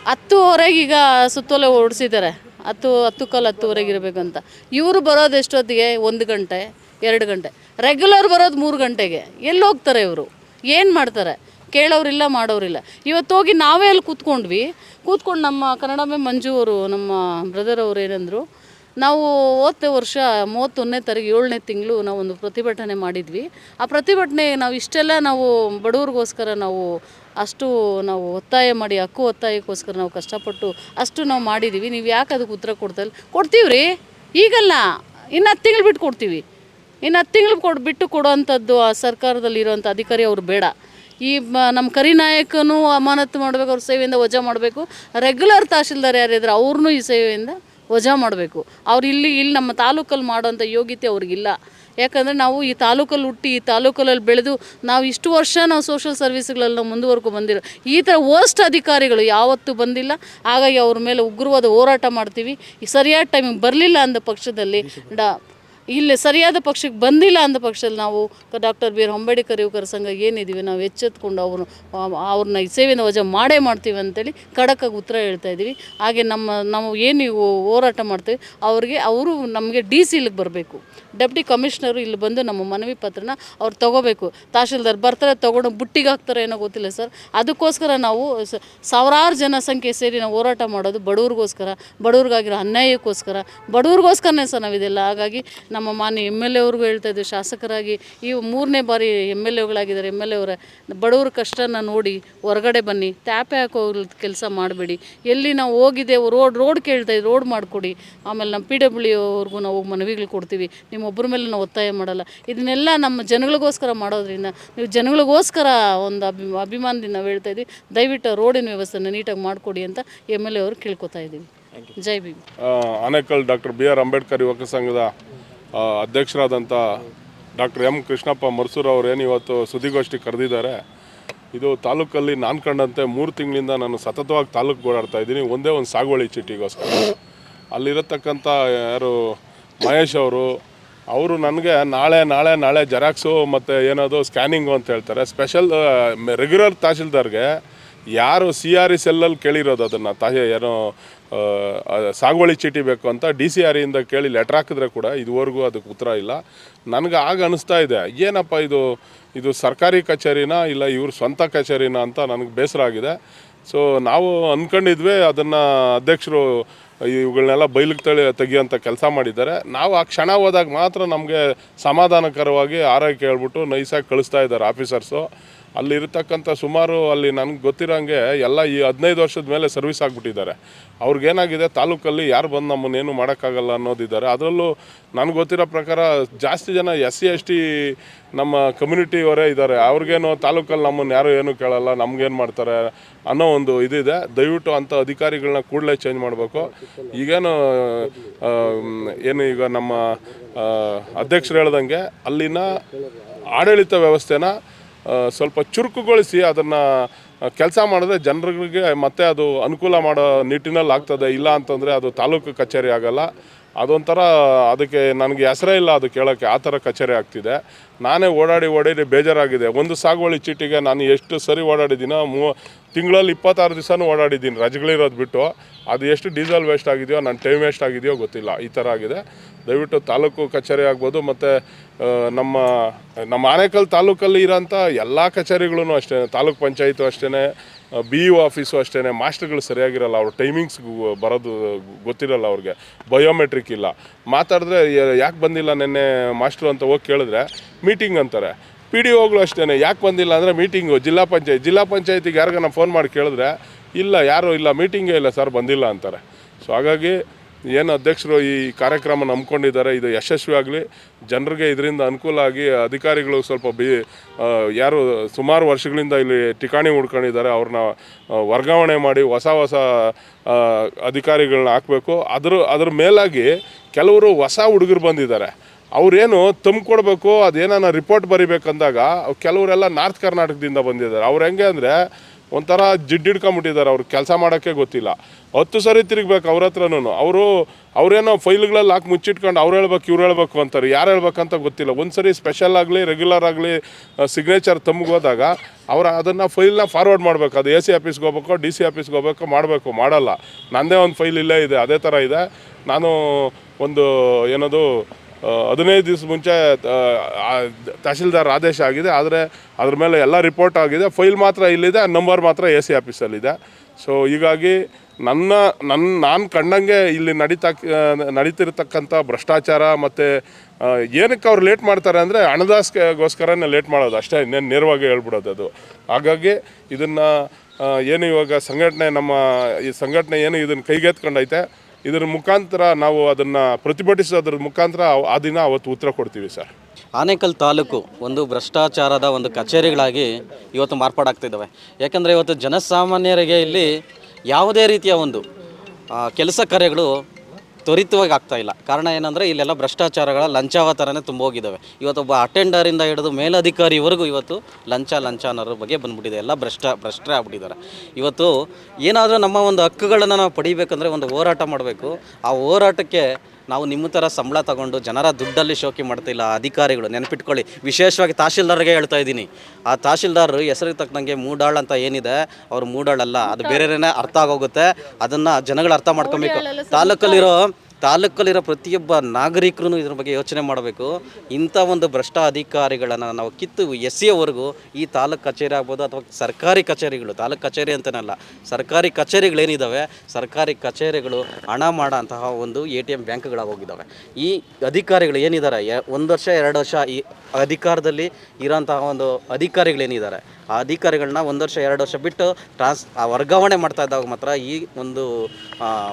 ಹತ್ತುವರೆಗೆ ಈಗ ಸುತ್ತೋಲೆ ಓಡಿಸಿದ್ದಾರೆ. ಹತ್ತು ಹತ್ತು ಕಾಲು ಹತ್ತುವರೆಗೆ ಅಂತ ಇವರು ಬರೋದು ಎಷ್ಟೊತ್ತಿಗೆ? ಒಂದು ಗಂಟೆ, ಎರಡು ಗಂಟೆ. ರೆಗ್ಯುಲರ್ ಬರೋದು ಮೂರು ಗಂಟೆಗೆ. ಎಲ್ಲಿ ಹೋಗ್ತಾರೆ ಇವರು? ಏನು ಮಾಡ್ತಾರೆ? ಕೇಳೋರಿಲ್ಲ ಮಾಡೋರಿಲ್ಲ ಇವತ್ತು ಹೋಗಿ ನಾವೇ ಅಲ್ಲಿ ಕೂತ್ಕೊಂಡ್ವಿ. ಕೂತ್ಕೊಂಡು ನಮ್ಮ ಕನ್ನಡಮೆ ಮಂಜು ಅವರು, ನಮ್ಮ ಬ್ರದರ್ ಅವರು ಏನಂದರು, ನಾವು ಹೋದ ವರ್ಷ ಮೂವತ್ತೊಂದನೇ ತಾರೀಕು ಏಳನೇ ತಿಂಗಳು ನಾವು ಒಂದು ಪ್ರತಿಭಟನೆ ಮಾಡಿದ್ವಿ. ಆ ಪ್ರತಿಭಟನೆ ನಾವು ಇಷ್ಟೆಲ್ಲ ನಾವು ಬಡವ್ರಿಗೋಸ್ಕರ ನಾವು ಅಷ್ಟು ನಾವು ಒತ್ತಾಯ ಮಾಡಿ, ಹಕ್ಕು ಒತ್ತಾಯಕ್ಕೋಸ್ಕರ ನಾವು ಕಷ್ಟಪಟ್ಟು ಅಷ್ಟು ನಾವು ಮಾಡಿದ್ದೀವಿ ನೀವು ಯಾಕೆ ಅದಕ್ಕೆ ಉತ್ತರ ಕೊಡ್ತಲ್ಲ ಕೊಡ್ತೀವಿ ರೀ. ಈಗಲ್ಲ. ಇನ್ನು ಹತ್ತು ತಿಂಗಳು ಬಿಟ್ಟು ಕೊಡ್ತೀವಿ. ಇನ್ನು ಹತ್ತು ತಿಂಗಳು ಕೊಡು, ಬಿಟ್ಟು ಕೊಡೋವಂಥದ್ದು ಆ ಸರ್ಕಾರದಲ್ಲಿರುವಂಥ ಅಧಿಕಾರಿ ಅವರು ಬೇಡ. ಈ ನಮ್ಮ ಕರಿನಾಯಕನು ಅಮಾನತು ಮಾಡಬೇಕು, ಅವ್ರ ಸೇವೆಯಿಂದ ವಜಾ ಮಾಡಬೇಕು. ರೆಗ್ಯುಲರ್ ತಹಶೀಲ್ದಾರ್ ಯಾರಿದ್ರೆ ಅವ್ರನ್ನೂ ಈ ಸೇವೆಯಿಂದ ವಜಾ ಮಾಡಬೇಕು. ಅವ್ರು ಇಲ್ಲಿ ಇಲ್ಲಿ ನಮ್ಮ ತಾಲೂಕಲ್ಲಿ ಮಾಡೋಂಥ ಯೋಗ್ಯತೆ ಅವ್ರಿಗಿಲ್ಲ. ಯಾಕಂದರೆ ನಾವು ಈ ತಾಲೂಕಲ್ಲಿ ಹುಟ್ಟಿ, ಈ ತಾಲೂಕಲ್ಲಿ ಬೆಳೆದು ನಾವು ಇಷ್ಟು ವರ್ಷ ನಾವು ಸೋಷಲ್ ಸರ್ವಿಸ್ಗಳಲ್ಲಿ ನಾವು ಮುಂದುವರ್ಕೊ ಬಂದಿರೋ ಈ ಥರ ವರ್ಸ್ಟ್ ಅಧಿಕಾರಿಗಳು ಯಾವತ್ತೂ ಬಂದಿಲ್ಲ. ಹಾಗಾಗಿ ಅವ್ರ ಮೇಲೆ ಉಗ್ರವಾದ ಹೋರಾಟ ಮಾಡ್ತೀವಿ. ಸರಿಯಾದ ಟೈಮಿಗೆ ಬರಲಿಲ್ಲ ಅಂದ ಪಕ್ಷದಲ್ಲಿ ಡ ಇಲ್ಲಿ ಸರಿಯಾದ ಪಕ್ಷಕ್ಕೆ ಬಂದಿಲ್ಲ ಅಂದ ಪಕ್ಷದಲ್ಲಿ ನಾವು ಡಾಕ್ಟರ್ ಬಿ ಆರ್ ಅಂಬೇಡ್ಕರ್ ಯುವಕರ ಸಂಘ ಏನಿದ್ದೀವಿ ನಾವು ಎಚ್ಚೆತ್ಕೊಂಡು ಅವರು ಅವ್ರನ್ನ ಸೇವೆಯಿಂದ ವಜಾ ಮಾಡೇ ಮಾಡ್ತೀವಿ ಅಂತೇಳಿ ಖಡಕ್ಕಾಗಿ ಉತ್ತರ ಹೇಳ್ತಾ ಇದ್ದೀವಿ. ಹಾಗೆ ನಮ್ಮ, ನಾವು ಏನು ಹೋರಾಟ ಮಾಡ್ತೀವಿ, ಅವ್ರಿಗೆ, ಅವರು ನಮಗೆ ಡಿ ಸಿ ಇಲ್ಲಿಗೆ ಬರಬೇಕು. ಡೆಪ್ಟಿ ಕಮಿಷನರು ಇಲ್ಲಿ ಬಂದು ನಮ್ಮ ಮನವಿ ಪತ್ರನ ಅವ್ರು ತಗೋಬೇಕು. ತಹಶೀಲ್ದಾರ್ ಬರ್ತಾರೆ, ತೊಗೊಂಡು ಬುಟ್ಟಿಗೆ ಹಾಕ್ತಾರೆ ಏನೋ ಗೊತ್ತಿಲ್ಲ ಸರ್. ಅದಕ್ಕೋಸ್ಕರ ನಾವು ಸಾವಿರಾರು ಜನಸಂಖ್ಯೆ ಸೇರಿ ನಾವು ಹೋರಾಟ ಮಾಡೋದು ಬಡವ್ರಿಗೋಸ್ಕರ, ಬಡವ್ರಿಗಾಗಿರೋ ಅನ್ಯಾಯಕ್ಕೋಸ್ಕರ. ಬಡವ್ರಿಗೋಸ್ಕರನೇ ಸರ್ ನಾವಿದೆಲ್ಲ. ಹಾಗಾಗಿ ನಮ್ಮ ಮಾನ್ಯ ಎಂ ಎಲ್ ಎ ಅವ್ರಿಗೂ ಹೇಳ್ತಾ ಇದ್ದೀವಿ ಶಾಸಕರಾಗಿ ಈ ಮೂರನೇ ಬಾರಿ ಎಂ ಎಲ್ ಎಗಳಾಗಿದ್ದಾರೆ ಎಂ ಎಲ್ ಎ ಅವರ ಬಡವ್ರ ಕಷ್ಟನ ನೋಡಿ ಹೊರಗಡೆ ಬನ್ನಿ ಟ್ಯಾಪೆ ಹಾಕೋ ಕೆಲಸ ಮಾಡಬೇಡಿ. ಎಲ್ಲಿ ನಾವು ಹೋಗಿದ್ದೇವೆ ರೋಡ್ ರೋಡ್ ಕೇಳ್ತಾ ಇದ್ದೀವಿ ರೋಡ್ ಮಾಡಿಕೊಡಿ. ಆಮೇಲೆ ನಮ್ಮ ಪಿ ಡಬ್ಲ್ಯೂ ಅವ್ರಿಗೂ ನಾವು ಮನವಿಗಳು ಕೊಡ್ತೀವಿ. ನಿಮ್ಮೊಬ್ಬರ ಮೇಲೆ ನಾವು ಒತ್ತಾಯ ಮಾಡಲ್ಲ. ಇದನ್ನೆಲ್ಲ ನಮ್ಮ ಜನಗಳಿಗೋಸ್ಕರ ಮಾಡೋದ್ರಿಂದ ನೀವು ಜನಗಳಿಗೋಸ್ಕರ ಒಂದು ಅಭಿ ಅಭಿಮಾನದಿಂದ ನಾವು ಹೇಳ್ತಾ ಇದ್ದೀವಿ. ದಯವಿಟ್ಟು ರೋಡಿನ ವ್ಯವಸ್ಥೆನ ನೀಟಾಗಿ ಮಾಡಿಕೊಡಿ ಅಂತ ಎಂ ಎಲ್ ಎ ಅವರು ಕೇಳ್ಕೊತಾ ಇದ್ದೀವಿ. Jai Bhim. Anekal doctor B R Ambedkar ಯುವಕ ಸಂಘದ ಅಧ್ಯಕ್ಷರಾದಂಥ ಡಾಕ್ಟರ್ ಎಂ ಕೃಷ್ಣಪ್ಪ ಮರ್ಸೂರ್ ಅವರು ಏನು ಇವತ್ತು ಸುದ್ದಿಗೋಷ್ಠಿ ಕರೆದಿದ್ದಾರೆ. ಇದು ತಾಲೂಕಲ್ಲಿ ನಾನು ಕಂಡಂತೆ ಮೂರು ತಿಂಗಳಿಂದ ನಾನು ಸತತವಾಗಿ ತಾಲೂಕು ಓಡಾಡ್ತಾ ಇದ್ದೀನಿ. ಒಂದೇ ಒಂದು ಸಾಗುವಳಿ ಚೀಟಿಗೋಸ್ಕರ. ಅಲ್ಲಿರತಕ್ಕಂಥ ಯಾರು ಮಹೇಶ್ ಅವರು ಅವರು ನನಗೆ ನಾಳೆ ನಾಳೆ ನಾಳೆ ಜೆರಾಕ್ಸು ಮತ್ತು ಏನದು ಸ್ಕ್ಯಾನಿಂಗು ಅಂತ ಹೇಳ್ತಾರೆ. ಸ್ಪೆಷಲ್ ರೆಗ್ಯುಲರ್ ತಹಶೀಲ್ದಾರ್ಗೆ ಯಾರು ಸಿ ಆರ್ ಎಸ್ ಎಲ್ಲಲ್ಲಿ ಕೇಳಿರೋದು ಅದನ್ನು? ತಾಯ, ಏನೋ ಸಾಗುವಳಿ ಚೀಟಿ ಬೇಕು ಅಂತ ಡಿ ಸಿ ಆರ್ ಇಂದ ಕೇಳಿ ಲೆಟ್ರ್ ಹಾಕಿದ್ರೆ ಕೂಡ ಇದುವರೆಗೂ ಅದಕ್ಕೆ ಉತ್ತರ ಇಲ್ಲ. ನನಗೆ ಆಗ ಅನಿಸ್ತಾ ಇದೆ, ಏನಪ್ಪ ಇದು ಇದು ಸರ್ಕಾರಿ ಕಚೇರಿನ ಇಲ್ಲ ಇವ್ರ ಸ್ವಂತ ಕಚೇರಿನ ಅಂತ ನನಗೆ ಬೇಸರ ಆಗಿದೆ. ಸೊ ನಾವು ಅಂದ್ಕೊಂಡಿದ್ವಿ ಅದನ್ನು ಅಧ್ಯಕ್ಷರು ಇವುಗಳನ್ನೆಲ್ಲ ಬೈಲಿಗೆ ತಳಿ ತೆಗಿಯೋಂಥ ಕೆಲಸ ಮಾಡಿದ್ದಾರೆ. ನಾವು ಆ ಕ್ಷಣ ಹೋದಾಗ ಮಾತ್ರ ನಮಗೆ ಸಮಾಧಾನಕರವಾಗಿ ಆರೈಕೆ ಹೇಳ್ಬಿಟ್ಟು ನೈಸಾಗಿ ಕಳಿಸ್ತಾ ಇದ್ದಾರೆ ಆಫೀಸರ್ಸು. ಅಲ್ಲಿರ್ತಕ್ಕಂಥ ಸುಮಾರು ಅಲ್ಲಿ ನನಗೆ ಗೊತ್ತಿರೋಂಗೆ ಎಲ್ಲ ಈ ಹದಿನೈದು ವರ್ಷದ ಮೇಲೆ ಸರ್ವಿಸ್ ಆಗಿಬಿಟ್ಟಿದ್ದಾರೆ. ಅವ್ರಿಗೇನಾಗಿದೆ, ತಾಲೂಕಲ್ಲಿ ಯಾರು ಬಂದು ನಮ್ಮನ್ನೇನು ಮಾಡೋಕ್ಕಾಗಲ್ಲ ಅನ್ನೋದಿದ್ದಾರೆ. ಅದರಲ್ಲೂ ನನಗೆ ಗೊತ್ತಿರೋ ಪ್ರಕಾರ ಜಾಸ್ತಿ ಜನ ಎಸ್ ಸಿ ಎಸ್ ಟಿ ನಮ್ಮ ಕಮ್ಯುನಿಟಿಯವರೇ ಇದ್ದಾರೆ. ಅವ್ರಿಗೇನು ತಾಲೂಕಲ್ಲಿ ನಮ್ಮನ್ನು ಯಾರು ಏನು ಕೇಳಲ್ಲ, ನಮ್ಗೇನು ಮಾಡ್ತಾರೆ ಅನ್ನೋ ಒಂದು ಇದಿದೆ. ದಯವಿಟ್ಟು ಅಂಥ ಅಧಿಕಾರಿಗಳನ್ನ ಕೂಡಲೇ ಚೇಂಜ್ ಮಾಡಬೇಕು. ಈಗೇನು ಏನು ಈಗ ನಮ್ಮ ಅಧ್ಯಕ್ಷರು ಹೇಳ್ದಂಗೆ ಅಲ್ಲಿನ ಆಡಳಿತ ವ್ಯವಸ್ಥೆನ ಸ್ವಲ್ಪ ಚುರುಕುಗೊಳಿಸಿ ಅದನ್ನು ಕೆಲಸ ಮಾಡಿದ್ರೆ ಜನರಿಗೆ ಮತ್ತೆ ಅದು ಅನುಕೂಲ ಮಾಡೋ ನಿಟ್ಟಿನಲ್ಲಿ ಆಗ್ತದೆ ಇಲ್ಲ ಅಂತಂದರೆ ಅದು ತಾಲೂಕು ಕಚೇರಿ ಆಗಲ್ಲ. ಅದೊಂಥರ ಅದಕ್ಕೆ ನನಗೆ ಹೆಸರೇ ಇಲ್ಲ ಅದು ಕೇಳೋಕ್ಕೆ, ಆ ಥರ ಕಚೇರಿ ಆಗ್ತಿದೆ. ನಾನೇ ಓಡಾಡಿ ಓಡಾಡಿ ಬೇಜಾರಾಗಿದೆ. ಒಂದು ಸಾಗುವಳಿ ಚೀಟಿಗೆ ನಾನು ಎಷ್ಟು ಸರಿ ಓಡಾಡಿದ್ದೀನೋ, ಮೂ, ತಿಂಗಳಲ್ಲಿ ಇಪ್ಪತ್ತಾರು ದಿವಸನೂ ಓಡಾಡಿದ್ದೀನಿ ರಜೆಗಳಿರೋದು ಬಿಟ್ಟು. ಅದು ಎಷ್ಟು ಡೀಸೆಲ್ ವೇಸ್ಟ್ ಆಗಿದೆಯೋ, ನನ್ನ ಟೈಮ್ ವೇಸ್ಟ್ ಆಗಿದೆಯೋ ಗೊತ್ತಿಲ್ಲ, ಈ ಥರ ಆಗಿದೆ. ದಯವಿಟ್ಟು ತಾಲೂಕು ಕಚೇರಿ ಆಗ್ಬೋದು, ಮತ್ತು ನಮ್ಮ ನಮ್ಮ ಆನೇಕಲ್ ತಾಲೂಕಲ್ಲಿ ಇರೋಂಥ ಎಲ್ಲ ಕಚೇರಿಗಳೂ ಅಷ್ಟೇ ತಾಲೂಕು ಪಂಚಾಯಿತು ಅಷ್ಟೇ ಬಿ ಇ ಆಫೀಸು ಅಷ್ಟೇ ಮಾಸ್ಟರ್ಗಳು ಸರಿಯಾಗಿರಲ್ಲ, ಅವ್ರ ಟೈಮಿಂಗ್ಸ್ ಬರೋದು ಗೊತ್ತಿರಲ್ಲ ಅವ್ರಿಗೆ ಬಯೋಮೆಟ್ರಿಕ್ ಇಲ್ಲ. ಮಾತಾಡಿದ್ರೆ ಯಾಕೆ ಬಂದಿಲ್ಲ ನಿನ್ನೆ ಮಾಸ್ಟ್ರು ಅಂತ ಹೋಗಿ ಕೇಳಿದ್ರೆ ಮೀಟಿಂಗ್ ಅಂತಾರೆ. ಪಿ ಡಿ ಒಗಳು ಅಷ್ಟೇ ಯಾಕೆ ಬಂದಿಲ್ಲ ಅಂದರೆ ಮೀಟಿಂಗು ಜಿಲ್ಲಾ ಪಂಚಾಯತ್, ಜಿಲ್ಲಾ ಪಂಚಾಯತಿಗೆ ಯಾರಿಗಾನ ಫೋನ್ ಮಾಡಿ ಕೇಳಿದ್ರೆ, ಇಲ್ಲ, ಯಾರು ಇಲ್ಲ ಮೀಟಿಂಗೇ ಇಲ್ಲ ಸರ್ ಬಂದಿಲ್ಲ ಅಂತಾರೆ. ಸೊ ಹಾಗಾಗಿ ಏನು ಅಧ್ಯಕ್ಷರು ಈ ಕಾರ್ಯಕ್ರಮ ನಂಬ್ಕೊಂಡಿದ್ದಾರೆ, ಇದು ಯಶಸ್ವಿ ಆಗಲಿ ಜನರಿಗೆ ಇದರಿಂದ ಅನುಕೂಲ ಆಗಿ ಅಧಿಕಾರಿಗಳು ಸ್ವಲ್ಪ ಬಿ ಯಾರು ಸುಮಾರು ವರ್ಷಗಳಿಂದ ಇಲ್ಲಿ ಠಿಕಾಣಿ ಹುಡ್ಕೊಂಡಿದ್ದಾರೆ, ಅವ್ರನ್ನ ವರ್ಗಾವಣೆ ಮಾಡಿ ಹೊಸ ಹೊಸ ಅಧಿಕಾರಿಗಳನ್ನ ಹಾಕಬೇಕು. ಅದ್ರ ಅದ್ರ ಮೇಲಾಗಿ ಕೆಲವರು ಹೊಸ ಹುಡುಗರು ಬಂದಿದ್ದಾರೆ. ಅವ್ರೇನು ತುಂಬಿಕೊಡ್ಬೇಕು ಅದೇನಾನ ರಿಪೋರ್ಟ್ ಬರಿಬೇಕಂದಾಗ ಕೆಲವರೆಲ್ಲ ನಾರ್ತ್ ಕರ್ನಾಟಕದಿಂದ ಬಂದಿದ್ದಾರೆ. ಅವ್ರು ಹೆಂಗೆ ಅಂದರೆ ಒಂಥರ ಜಿಡ್ಡಿಡ್ಕೊಂಬಿಟ್ಟಿದ್ದಾರೆ, ಅವ್ರು ಕೆಲಸ ಮಾಡೋಕ್ಕೆ ಗೊತ್ತಿಲ್ಲ. ಹತ್ತು ಸರಿ ತಿರುಗ್ಬೇಕು ಅವ್ರ ಹತ್ರನೂ ಅವರು, ಅವರೇನೋ ಫೈಲ್ಗಳಲ್ಲಿ ಹಾಕಿ ಮುಚ್ಚಿಟ್ಕೊಂಡು ಅವ್ರು ಹೇಳ್ಬೇಕು, ಇವ್ರು ಹೇಳ್ಬೇಕು ಅಂತಾರೆ. ಯಾರು ಹೇಳ್ಬೇಕಂತ ಗೊತ್ತಿಲ್ಲ. ಒಂದು ಸರಿ ಸ್ಪೆಷಲ್ ಆಗಲಿ ರೆಗ್ಯುಲರ್ ಆಗಲಿ ಸಿಗ್ನೇಚರ್ ಹೋದಾಗ ಅವ್ರು ಅದನ್ನು ಫೈಲ್ನ ಫಾರ್ವರ್ಡ್ ಮಾಡಬೇಕು. ಅದು ಎ ಸಿ ಆಫೀಸ್ಗೆ ಹೋಗ್ಬೇಕು, ಡಿ ಸಿ ಆಫೀಸ್ಗೆ ಹೋಗ್ಬೇಕು, ಮಾಡಬೇಕು. ಮಾಡಲ್ಲ. ನನ್ನದೇ ಒಂದು ಫೈಲ್ ಇಲ್ಲೇ ಇದೆ, ಅದೇ ಥರ ಇದೆ. ನಾನು ಒಂದು, ಏನದು ಹದಿನೈದು ದಿವಸ ಮುಂಚೆ ತಹಶೀಲ್ದಾರ್ ಆದೇಶ ಆಗಿದೆ. ಆದರೆ ಅದ್ರ ಮೇಲೆ ಎಲ್ಲ ರಿಪೋರ್ಟ್ ಆಗಿದೆ. ಫೈಲ್ ಮಾತ್ರ ಇಲ್ಲಿದೆ. ನಂಬರ್ ಮಾತ್ರ ಎ ಸಿ ಆಫೀಸಲ್ಲಿದೆ ಸೊ ಹೀಗಾಗಿ ನನ್ನ ನನ್ನ ನಾನು ಕಂಡಂಗೆ ಇಲ್ಲಿ ನಡೀತಾ ನಡೀತಿರ್ತಕ್ಕಂಥ ಭ್ರಷ್ಟಾಚಾರ ಮತ್ತು ಏನಕ್ಕೆ ಅವ್ರು ಲೇಟ್ ಮಾಡ್ತಾರೆ ಅಂದರೆ ಹಣದಾಸ್ಗೋಸ್ಕರನೇ ಲೇಟ್ ಮಾಡೋದು ಅಷ್ಟೇ. ಇನ್ನೇನು ನೇರವಾಗಿ ಹೇಳ್ಬಿಡೋದು ಅದು. ಹಾಗಾಗಿ ಇದನ್ನು ಏನು ಇವಾಗ ಸಂಘಟನೆ ನಮ್ಮ, ಈ ಸಂಘಟನೆ ಏನು ಇದನ್ನು ಕೈಗೆತ್ಕೊಂಡೈತೆ ಇದರ ಮುಖಾಂತರ ನಾವು ಅದನ್ನು ಪ್ರತಿಭಟಿಸೋದ್ರ ಮುಖಾಂತರ ಆ ದಿನ ಅವತ್ತು ಉತ್ತರ ಕೊಡ್ತೀವಿ, ಸರ್. ಆನೇಕಲ್ ತಾಲೂಕು ಒಂದು ಭ್ರಷ್ಟಾಚಾರದ ಒಂದು ಕಚೇರಿಗಳಾಗಿ ಇವತ್ತು ಮಾರ್ಪಾಡಾಗ್ತಿದ್ದಾವೆ. ಯಾಕಂದರೆ ಇವತ್ತು ಜನಸಾಮಾನ್ಯರಿಗೆ ಇಲ್ಲಿ ಯಾವುದೇ ರೀತಿಯ ಒಂದು ಕೆಲಸ ಕಾರ್ಯಗಳು ತ್ವರಿತವಾಗಿ ಆಗ್ತಾ ಇಲ್ಲ. ಕಾರಣ ಏನಂದರೆ ಇಲ್ಲೆಲ್ಲ ಭ್ರಷ್ಟಾಚಾರಗಳ ಲಂಚಾವತಾರನೇ ತುಂಬೋಗಿದ್ದಾವೆ ಇವತ್ತು ಒಬ್ಬ ಅಟೆಂಡರಿಂದ ಹಿಡಿದು ಮೇಲಧಿಕಾರಿವರೆಗೂ ಇವತ್ತು ಲಂಚ ಲಂಚ ಅನ್ನೋರ ಬಗ್ಗೆ ಬಂದ್ಬಿಟ್ಟಿದೆ. ಎಲ್ಲ ಭ್ರಷ್ಟ, ಭ್ರಷ್ಟರೇ ಆಗ್ಬಿಟ್ಟಿದ್ದಾರೆ. ಇವತ್ತು ಏನಾದರೂ ನಮ್ಮ ಒಂದು ಹಕ್ಕುಗಳನ್ನು ನಾವು ಪಡಿಬೇಕಂದ್ರೆ ಒಂದು ಹೋರಾಟ ಮಾಡಬೇಕು. ಆ ಹೋರಾಟಕ್ಕೆ ನಾವು ನಿಮ್ಮ ಥರ ಸಂಬಳ ತಗೊಂಡು ಜನರ ದುಡ್ಡಲ್ಲಿ ಶೋಕಿ ಮಾಡ್ತಿಲ್ಲ ಅಧಿಕಾರಿಗಳು ನೆನಪಿಟ್ಕೊಳ್ಳಿ. ವಿಶೇಷವಾಗಿ ತಹಶೀಲ್ದಾರ್ಗೆ ಹೇಳ್ತಾ ಇದ್ದೀನಿ. ಆ ತಹಶೀಲ್ದಾರ್ ಹೆಸರಿಗೆ ತಕ್ಕಂಗೆ ಮೂಡಾಳ್ ಅಂತ ಏನಿದೆ ಅವ್ರು ಮೂಡಾಳಲ್ಲ. ಅದು ಬೇರೆನೇ ಅರ್ಥ ಆಗೋಗುತ್ತೆ. ಅದನ್ನು ಜನಗಳು ಅರ್ಥ ಮಾಡ್ಕೊಬೇಕು. ತಾಲೂಕಲ್ಲಿರೋ ತಾಲೂಕಲ್ಲಿರೋ ಪ್ರತಿಯೊಬ್ಬ ನಾಗರಿಕರು ಇದ್ರ ಬಗ್ಗೆ ಯೋಚನೆ ಮಾಡಬೇಕು. ಇಂಥ ಒಂದು ಭ್ರಷ್ಟ ಅಧಿಕಾರಿಗಳನ್ನು ನಾವು ಕಿತ್ತು ಎಸೆಯೋವರೆಗೂ ಈ ತಾಲೂಕು ಕಚೇರಿ ಆಗ್ಬೋದು ಅಥವಾ ಸರ್ಕಾರಿ ಕಚೇರಿಗಳು, ತಾಲೂಕು ಕಚೇರಿ ಅಂತನಲ್ಲ, ಸರ್ಕಾರಿ ಕಚೇರಿಗಳೇನಿದ್ದಾವೆ ಸರ್ಕಾರಿ ಕಚೇರಿಗಳು ಹಣ ಮಾಡೋ ಒಂದು ಎ ಟಿ ಎಂ ಬ್ಯಾಂಕ್ಗಳಾಗೋಗಿದ್ದಾವೆ ಈ ಅಧಿಕಾರಿಗಳು ಏನಿದ್ದಾರೆ ಒಂದು ವರ್ಷ, ಎರಡು ವರ್ಷ ಈ ಅಧಿಕಾರದಲ್ಲಿ ಇರೋಂತಹ ಒಂದು ಅಧಿಕಾರಿಗಳೇನಿದ್ದಾರೆ, ಆ ಅಧಿಕಾರಿಗಳನ್ನ ಒಂದು ವರ್ಷ, ಎರಡು ವರ್ಷ ಬಿಟ್ಟು ಟ್ರಾನ್ಸ್, ಆ ವರ್ಗಾವಣೆ ಮಾಡ್ತಾ ಇದ್ದಾಗ ಮಾತ್ರ ಈ ಒಂದು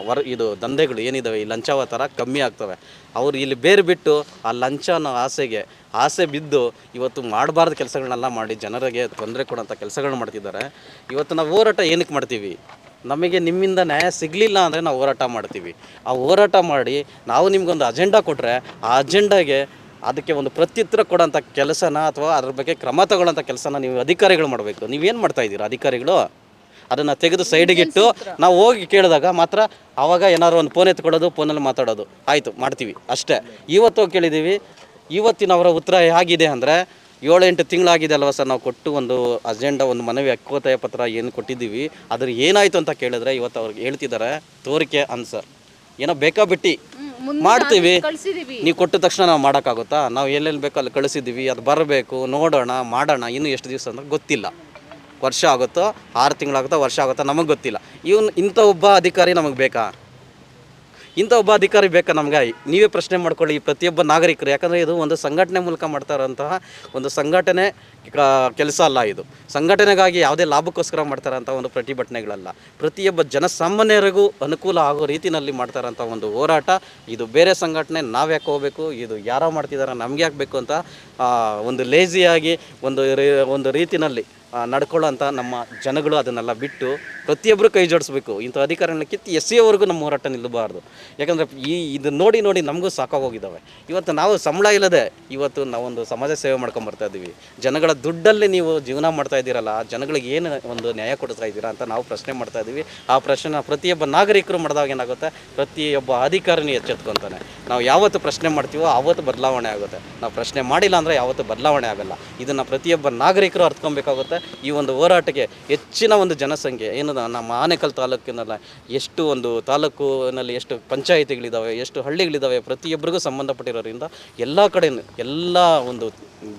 ವರ್, ಇದು ದಂಧೆಗಳು ಏನಿದ್ದಾವೆ ಈ ಲಂಚಾವತಾರ ಕಮ್ಮಿ ಆಗ್ತವೆ. ಅವರು ಇಲ್ಲಿ ಬೇರೆ ಬಿಟ್ಟು ಆ ಲಂಚ ಅನ್ನೋ ಆಸೆಗೆ, ಆಸೆ ಬಿದ್ದು ಇವತ್ತು ಮಾಡಬಾರ್ದು ಕೆಲಸಗಳನ್ನೆಲ್ಲ ಮಾಡಿ ಜನರಿಗೆ ತೊಂದರೆ ಕೊಡೋಂಥ ಕೆಲಸಗಳನ್ನ ಮಾಡ್ತಿದ್ದಾರೆ. ಇವತ್ತು ನಾವು ಹೋರಾಟ ಏನಕ್ಕೆ ಮಾಡ್ತೀವಿ? ನಮಗೆ ನಿಮ್ಮಿಂದ ನ್ಯಾಯ ಸಿಗಲಿಲ್ಲ ಅಂದರೆ ನಾವು ಹೋರಾಟ ಮಾಡ್ತೀವಿ. ಆ ಹೋರಾಟ ಮಾಡಿ ನಾವು ನಿಮ್ಗೊಂದು ಅಜೆಂಡಾ ಕೊಟ್ಟರೆ ಆ ಅಜೆಂಡಾಗೆ ಅದಕ್ಕೆ ಒಂದು ಪ್ರತ್ಯುತ್ತರ ಕೊಡೋಂಥ ಕೆಲಸನ ಅಥವಾ ಅದ್ರ ಬಗ್ಗೆ ಕ್ರಮ ತಗೊಳ್ಳೋಂಥ ಕೆಲಸನ ನೀವು ಅಧಿಕಾರಿಗಳು ಮಾಡಬೇಕು. ನೀವೇನು ಮಾಡ್ತಾ ಇದ್ದೀರಾ ಅಧಿಕಾರಿಗಳು? ಅದನ್ನು ತೆಗೆದು ಸೈಡಿಗಿಟ್ಟು ನಾವು ಹೋಗಿ ಕೇಳಿದಾಗ ಮಾತ್ರ ಆವಾಗ ಏನಾದ್ರು ಒಂದು ಫೋನ್ ಎತ್ಕೊಳ್ಳೋದು ಫೋನಲ್ಲಿ ಮಾತಾಡೋದು. ಆಯಿತು ಮಾಡ್ತೀವಿ. ಅಷ್ಟೇ. ಇವತ್ತು ಕೇಳಿದ್ದೀವಿ. ಇವತ್ತಿನ ಅವರ ಉತ್ತರ ಹೇಗಿದೆ ಅಂದರೆ ಏಳೆಂಟು ತಿಂಗಳಾಗಿದೆ ಅಲ್ವಾ ಸರ್ ನಾವು ಕೊಟ್ಟು ಒಂದು ಅಜೆಂಡಾ ಒಂದು ಮನವಿ ಹಕ್ಕೋತ್ತಾಯ ಪತ್ರ ಏನು ಕೊಟ್ಟಿದ್ದೀವಿ. ಅದ್ರ ಏನಾಯಿತು ಅಂತ ಕೇಳಿದ್ರೆ ಇವತ್ತು ಅವ್ರಿಗೆ ಹೇಳ್ತಿದ್ದಾರೆ ತೋರಿಕೆ ಅನ್ಸರ್ ಏನೋ ಬೇಕಾ ಬಿಟ್ಟು? ಮಾಡ್ತೀವಿ. ನೀವು ಕೊಟ್ಟ ತಕ್ಷಣ ನಾವು ಮಾಡೋಕ್ಕಾಗುತ್ತಾ? ನಾವು ಎಲ್ಲೆಲ್ಲಿ ಬೇಕೋ ಅಲ್ಲಿ ಕಳಿಸಿದ್ದೀವಿ ಅದು ಬರಬೇಕು ನೋಡೋಣ ಮಾಡೋಣ ಇನ್ನೂ ಎಷ್ಟು ದಿವಸ ಅಂತ ಗೊತ್ತಿಲ್ಲ. ವರ್ಷ ಆಗುತ್ತೋ ಆರು ತಿಂಗಳಾಗುತ್ತೋ ವರ್ಷ ಆಗುತ್ತೋ ನಮಗೆ ಗೊತ್ತಿಲ್ಲ. ಇವನು ಇಂಥ ಒಬ್ಬ ಅಧಿಕಾರಿ ನಮಗೆ ಬೇಕಾ? ಇಂಥ ಒಬ್ಬ ಅಧಿಕಾರಿ ಬೇಕಾ ನಮ್ಗೆ? ನೀವೇ ಪ್ರಶ್ನೆ ಮಾಡ್ಕೊಳ್ಳಿ ಪ್ರತಿಯೊಬ್ಬ ನಾಗರಿಕರು. ಯಾಕಂದರೆ ಇದು ಒಂದು ಸಂಘಟನೆ ಮೂಲಕ ಮಾಡ್ತಾ ಇರೋಂತಹ ಒಂದು ಸಂಘಟನೆ ಕೆಲಸ ಅಲ್ಲ ಇದು. ಸಂಘಟನೆಗಾಗಿ ಯಾವುದೇ ಲಾಭಕ್ಕೋಸ್ಕರ ಮಾಡ್ತಾರಂಥ ಒಂದು ಪ್ರತಿಭಟನೆಗಳಲ್ಲ. ಪ್ರತಿಯೊಬ್ಬ ಜನಸಾಮಾನ್ಯರಿಗೂ ಅನುಕೂಲ ಆಗೋ ರೀತಿಯಲ್ಲಿ ಮಾಡ್ತಾ ಇರೋಂಥ ಒಂದು ಹೋರಾಟ. ಇದು ಬೇರೆ ಸಂಘಟನೆ ನಾವು ಯಾಕೆ ಹೋಗಬೇಕು? ಇದು ಯಾರೋ ಮಾಡ್ತಿದ್ದಾರೆ ನಮ್ಗೆ ಯಾಕೆ ಬೇಕು ಅಂತ ಒಂದು ಲೇಜಿಯಾಗಿ ಒಂದು ಒಂದು ರೀತಿನಲ್ಲಿ ನಡ್ಕೊಳ್ಳೋಂಥ ನಮ್ಮ ಜನಗಳು ಅದನ್ನೆಲ್ಲ ಬಿಟ್ಟು ಪ್ರತಿಯೊಬ್ಬರು ಕೈ ಜೋಡಿಸ್ಬೇಕು. ಇಂಥ ಅಧಿಕಾರಗಳನ್ನ ಕಿತ್ತು ಎಸೆಯೋವರೆಗೂ ನಮ್ಮ ಹೋರಾಟ ನಿಲ್ಲಬಾರ್ದು. ಯಾಕಂದರೆ ಈ, ಇದು ನೋಡಿ ನೋಡಿ ನಮಗೂ ಸಾಕಾಗೋಗಿದ್ದಾವೆ ಇವತ್ತು ನಾವು ಸಂಬಳ ಇಲ್ಲದೆ ಇವತ್ತು ನಾವೊಂದು ಸಮಾಜ ಸೇವೆ ಮಾಡ್ಕೊಂಡು ಬರ್ತಾ ಇದ್ದೀವಿ. ಜನಗಳ ದುಡ್ಡಲ್ಲಿ ನೀವು ಜೀವನ ಮಾಡ್ತಾ ಇದ್ದೀರಲ್ಲ ಜನಗಳಿಗೆ ಏನು ಒಂದು ನ್ಯಾಯ ಕೊಡ್ತಾ ಇದ್ದೀರಾ ಅಂತ ನಾವು ಪ್ರಶ್ನೆ ಮಾಡ್ತಾ ಇದ್ದೀವಿ. ಆ ಪ್ರಶ್ನೆ ಪ್ರತಿಯೊಬ್ಬ ನಾಗರಿಕರು ಮಾಡಿದಾಗ ಏನಾಗುತ್ತೆ? ಪ್ರತಿಯೊಬ್ಬ ಅಧಿಕಾರಿನೂ ಎಚ್ಚೆತ್ಕೊತಾನೆ. ನಾವು ಯಾವತ್ತು ಪ್ರಶ್ನೆ ಮಾಡ್ತೀವೋ ಆವತ್ತು ಬದಲಾವಣೆ ಆಗುತ್ತೆ. ನಾವು ಪ್ರಶ್ನೆ ಮಾಡಿಲ್ಲ ಅಂದರೆ ಯಾವತ್ತು ಬದಲಾವಣೆ ಆಗಲ್ಲ. ಇದನ್ನು ಪ್ರತಿಯೊಬ್ಬ ನಾಗರಿಕರು ಅರ್ಥಕೊಬೇಕಾಗುತ್ತೆ. ಈ ಒಂದು ಹೋರಾಟಕ್ಕೆ ಹೆಚ್ಚಿನ ಒಂದು ಜನಸಂಖ್ಯೆ, ಏನು ನಮ್ಮ ಆನೇಕಲ್ ತಾಲೂಕಿನಲ್ಲ ಎಷ್ಟು ಒಂದು ತಾಲೂಕಿನಲ್ಲಿ ಎಷ್ಟು ಪಂಚಾಯಿತಿಗಳಿದ್ದಾವೆ ಎಷ್ಟು ಹಳ್ಳಿಗಳಿದ್ದಾವೆ ಪ್ರತಿಯೊಬ್ಬರಿಗೂ ಸಂಬಂಧಪಟ್ಟಿರೋದ್ರಿಂದ ಎಲ್ಲ ಕಡೆ ಎಲ್ಲ ಒಂದು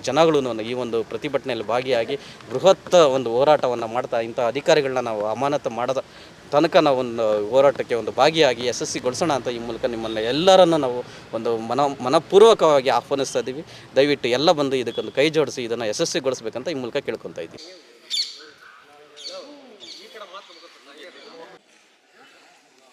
ಜನಗಳು ಈ ಒಂದು ಪ್ರತಿಭಟನೆಯಲ್ಲಿ ಭಾಗಿಯಾಗಿ ಬೃಹತ್ ಒಂದು ಹೋರಾಟವನ್ನು ಮಾಡ್ತಾ ಇಂಥ ಅಧಿಕಾರಿಗಳನ್ನ ನಾವು ಅಮಾನತು ಮಾಡದ ತನಕ ನಾವು ಒಂದು ಹೋರಾಟಕ್ಕೆ ಒಂದು ಭಾಗಿಯಾಗಿ ಯಶಸ್ವಿಗೊಳಿಸೋಣ ಅಂತ ಈ ಮೂಲಕ ನಿಮ್ಮನ್ನು ಎಲ್ಲರನ್ನು ನಾವು ಒಂದು ಮನ ಮನಪೂರ್ವಕವಾಗಿ ಆಹ್ವಾನಿಸ್ತಾ ಇದ್ದೀವಿ. ದಯವಿಟ್ಟು ಎಲ್ಲ ಬಂದು ಇದಕ್ಕೊಂದು ಕೈ ಜೋಡಿಸಿ ಇದನ್ನು ಯಶಸ್ವಿಗೊಳಿಸ್ಬೇಕಂತ ಈ ಮೂಲಕ ಕೇಳ್ಕೊತಾ ಇದ್ದೀವಿ.